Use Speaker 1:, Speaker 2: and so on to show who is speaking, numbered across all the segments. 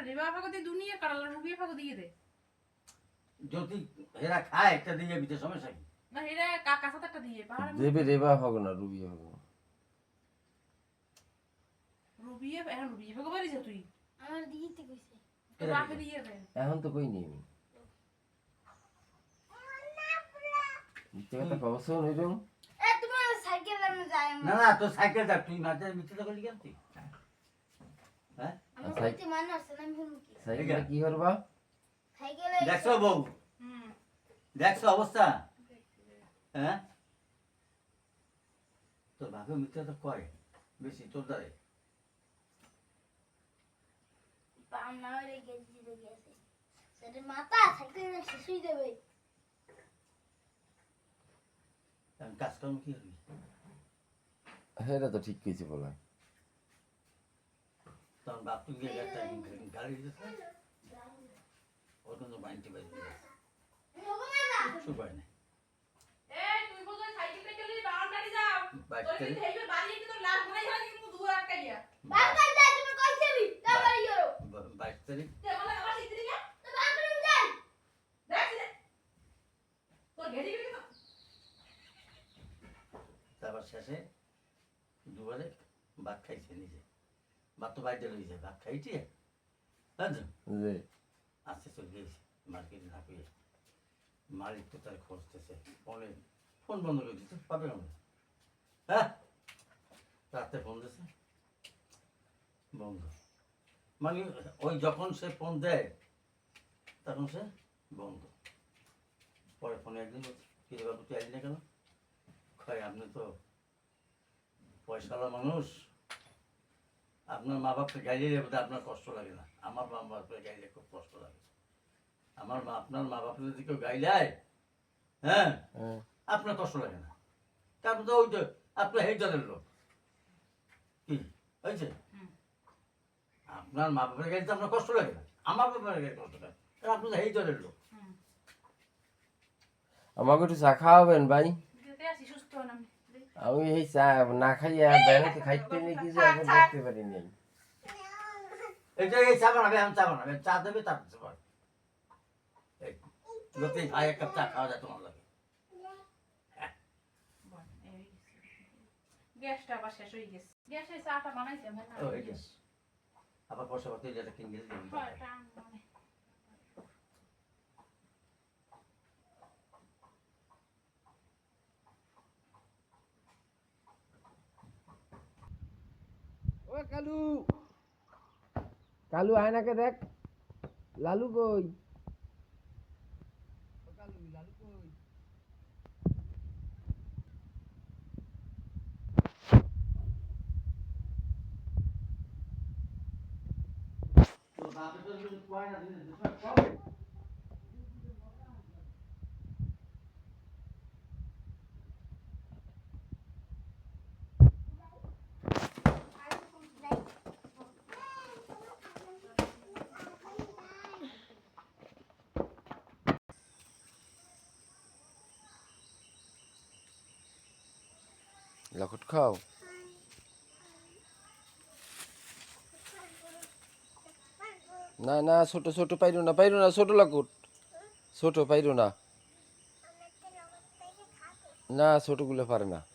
Speaker 1: কাটালে রেবা ফাঁকা দুনিয়া কাটালে রুবিয়া ফাঁকা দিয়ে দে।
Speaker 2: যদি এরা খায় একটা দিয়ে যাবি তো সমস্যা কি?
Speaker 1: না এরা কাকা সাথে একটা দিয়ে পাহাড়ে
Speaker 3: দেবে রেবা হোক না
Speaker 1: রুবিয়া এখন রুবিয়া ফাঁকা বাড়ি যা তুই?
Speaker 4: আমার দিতে কইছে।
Speaker 1: তোর দিয়ে দে
Speaker 3: এখন তো কই নি আমি। মিথ্যে কথা খবর শোন
Speaker 4: এ তোমার সাইকেল আমি যাই
Speaker 2: না না তোর সাইকেল যা তুই মাঝে মিথ্যে করলি কেন তুই? হ্যাঁ?
Speaker 3: সাইকেলে কি করবা?
Speaker 2: দেখছ বউ? দেখছ অবস্থা? হ্যাঁ? তোর ভাবে মিথ্যা তো করে বেশি তোর দ্বারে।
Speaker 4: সেটা
Speaker 2: কাজকর্ম কি হবি?
Speaker 3: এটা তো ঠিক কইছে বলা।
Speaker 2: তখন বাপ গিয়ে একটা গাড়ি দিতেছে ওর কিন্তু বাইনটি বাইরে কিছু পায়
Speaker 4: তুমি
Speaker 2: বাইশ তারিখ
Speaker 1: না
Speaker 2: তারপর শেষে দুবারে ভাত খাইছে নিজে ভাত তো বাইরে লইছে ভাত খাইছে বুঝছ
Speaker 3: যে
Speaker 2: আস্তে চলে গিয়েছে মার্কেটে না পেয়ে মালিক তো তার খুঁজতেছে ফোনে ফোন বন্ধ করে দিতে পাবে না হ্যাঁ? রাতে ফোন দিছে বন্ধ। মানে ওই যখন সে ফোন দেয় তখন সে বন্ধ। পরে ফোনে একদিন বলছে, কি রে বাবু তুই না কেন? কয় আপনি তো পয়সাওয়ালা মানুষ। আপনার মা বাপকে গাইলে বোধ আপনার কষ্ট লাগে না। আমার মা বাপকে গাইলে খুব কষ্ট লাগে। আমার মা আপনার মা বাপকে যদি কেউ গাইলায় হ্যাঁ
Speaker 3: হ্যাঁ।
Speaker 2: আপনার কষ্ট লাগে না। তারপর তো ওই যে আপনার হেই দলের লোক। কি? হয়েছে? আপনার মা বাপের গাইতে আপনার কষ্ট লাগে না। আমার বাপের গাইতে কষ্ট লাগে কারণ আপনি তো হেই দলের লোক।
Speaker 3: আমাকে একটু চা খাওয়াবেন ভাই।
Speaker 1: সুস্থ হন আমি।
Speaker 3: এই চা না খাইয়া ব্যাংকে খাইতে নিয়ে কিছু এখন দেখতে পারি নাই।
Speaker 2: এটা এই চা বানাবে আমি চা বানাবে। চা দেবে তার সবাই এই ভাই এক কাপ চা খাওয়া যায় তোমার লাগে।
Speaker 1: বল, গ্যাসটা আবার শেষ হয়ে গেছে। গ্যাসের চাটা বানাইছি আমি না
Speaker 2: ও গ্যাস আবার পয়সা পাতি যেটা কিনে
Speaker 1: হয়, টান মানে।
Speaker 3: ও কালু কালু আয়নাকে দেখ। লালু কই? কালু লালু কই? লখট খাও। না না, ছোট ছোট পাইরো না পাইরো না, ছোট লাকুট। ছোট পাইরো না। না, ছোটগুলো পারে না।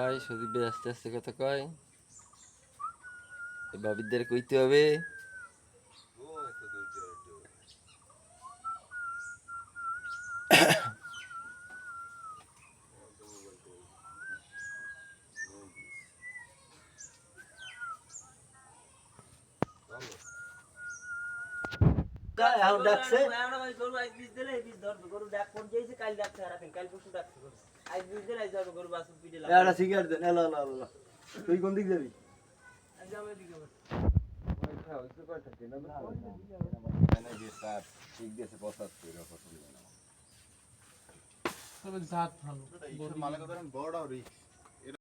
Speaker 3: ভাই সুদীপ আস্তে আস্তে কথা কয়। বাবিদের কইতে হবে।
Speaker 2: এখন ডাকছে।
Speaker 5: একটা সিগারেট দেন এলো এলো এলো তুই কোন দিক যাবি? কথা বড়। রিক্স